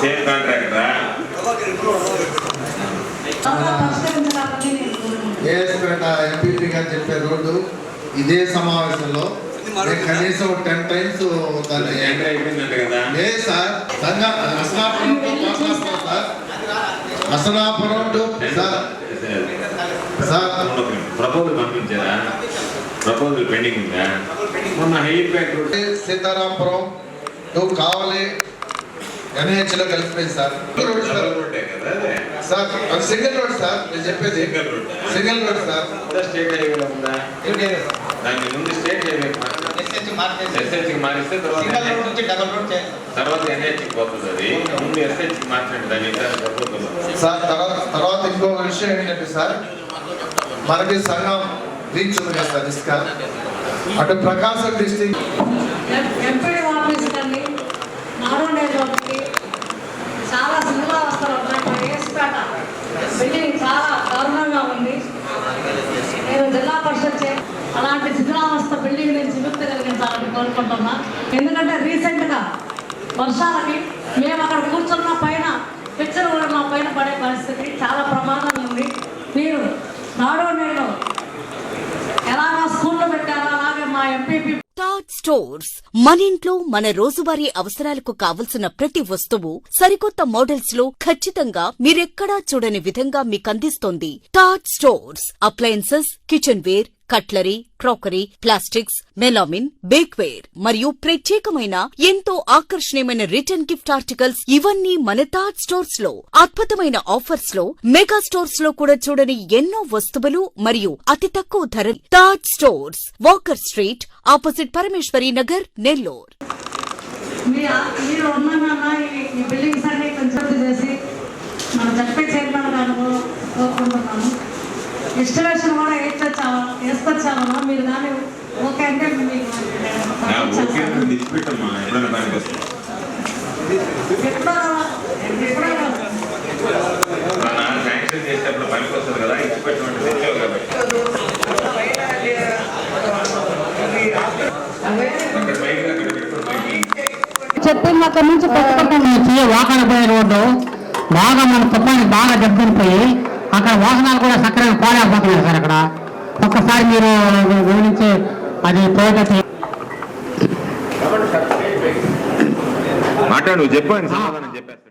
Same కాంట్రాక్టరా MPP గారు చెప్పే రోడ్డు ఇదే సమావేశంలో. నేను కనీసం టెన్ టైమ్స్ ఏ సార్ సంఘ Asalapuram to sir. Sir. Sir. Proposal పంపించారా? ప్రపోజల్ పెండింగ్ ఉందా? మొన్న road Sitarampuram to Kavali. NH లో కలిసిపోయింది సార్. రోడ్ సార్ అదే సింగిల్ రోడ్ సార్ నేను చెప్పేది. Single road single road sir. State హైవేలో ఉందా? దాని ముందు స్టేట్ హైవే ఎస్హెచ్కి మారిస్తే తర్వాత తర్వాత ఎన్హెచ్కి పోతుంది అది. ముందు ఎస్హెచ్కి మార్చండి దాని మీద ప్రపోజల్ సార్ తర్వాత తర్వాత ఇంకో విషయం ఏంటంటే సార్ మనకి సంఘం రీచ్ ఉంది కదా సార్ ఇసుక అటు ప్రకాశం డిస్టిక్ కోరుకుంటున్నా. ఎందుకంటే రీసెంట్గా వర్షాలకి మేము అక్కడ కూర్చున్న పైన పిక్చర్ కూడా మా పైన పడే పరిస్థితి చాలా ప్రమాదం ఉంది. మీరు నాడో నేడు ఎలాగో స్కూల్లో పెట్టారో అలాగే మా ఎంపీపీ టాట్ స్టోర్స్ మన ఇంట్లో మన రోజువారీ అవసరాలకు కావలసిన ప్రతి వస్తువు సరికొత్త మోడల్స్లో ఖచ్చితంగా మీరెక్కడా చూడని విధంగా మీకందిస్తోంది Taj stores appliances kitchenware cutlery crockery plastics melamine bakeware మరియు ప్రత్యేకమైన ఎంతో ఆకర్షణీయమైన రిటర్న్ గిఫ్ట్ ఆర్టికల్స్ ఇవన్నీ మన తాజ్ స్టోర్స్లో అద్భుతమైన ఆఫర్స్లో మెగా స్టోర్స్లో కూడా చూడని ఎన్నో వస్తువులు మరియు అతి తక్కువ ధర Taj stores walker street opposite Parameswari Nagar Nellore. Installation కూడా వేసుకొచ్చాము వేసుకొచ్చామన్నా మీరు ఓకే అంటే మీకు శాంక్షన్ చేసేటప్పుడు పనికి వస్తుంది కదా ఇచ్చి పెట్టమంటే తెచ్చావు కాబట్టి. చెప్పింది అక్కడి నుంచి పెట్టుకుంటాం నుంచి వాహన పోయే రోడ్డు బాగా మన తుఫానికి బాగా దెబ్బతినిపోయి అక్కడ వాహనాలు కూడా సక్రమంగా పోలేకపోతున్నారు సార్ అక్కడ. ఒక్కసారి మీరు గమనించి అది పోయేటట్టు మాట్లాడు చెప్పండి సమాధానం చెప్పారు